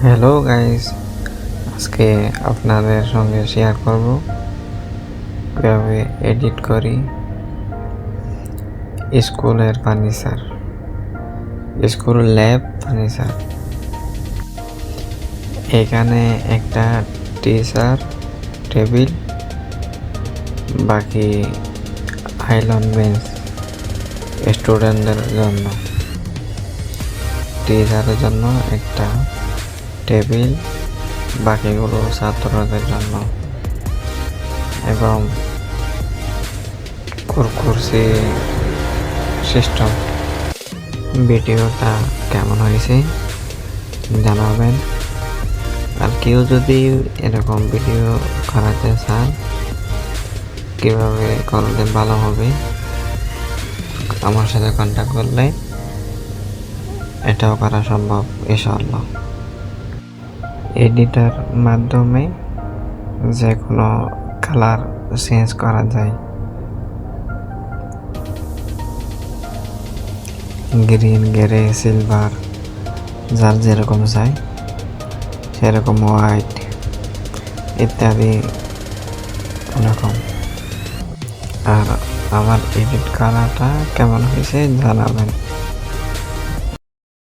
Hello guys আজকে আপনাদের সঙ্গে শেয়ার করব। কীভাবে এডিট করি? স্কুলের ফার্নিচার স্কুল ল্যাব ফার্নিচার এখানে একটা টিচার টেবিল বাকি আইলন বেঞ্চ স্টুডেন্টদের জন্য। টিচারের জন্য একটা টেবিল, বাকিগুলো ছাত্রদের জন্য। এবং কুরকুরসি সিস্টেম। ভিডিওটা কেমন হয়েছে জানাবেন। আর কেউ যদি এরকম ভিডিও করাতে চান, কীভাবে করলে ভালো হবে, আমার সাথে কন্ট্যাক্ট করলে এটাও করা সম্ভব, ইনশাআল্লাহ। এডিটার মাধ্যমে যে কোনো কালার চেঞ্জ করা যায়। গ্রিন গ্রে সিলভার যার যেরকম চাই, সেরকম হোয়াইট ইত্যাদি এরকম। আর আমার এডিট করাটা কেমন হয়েছে জানাবেন।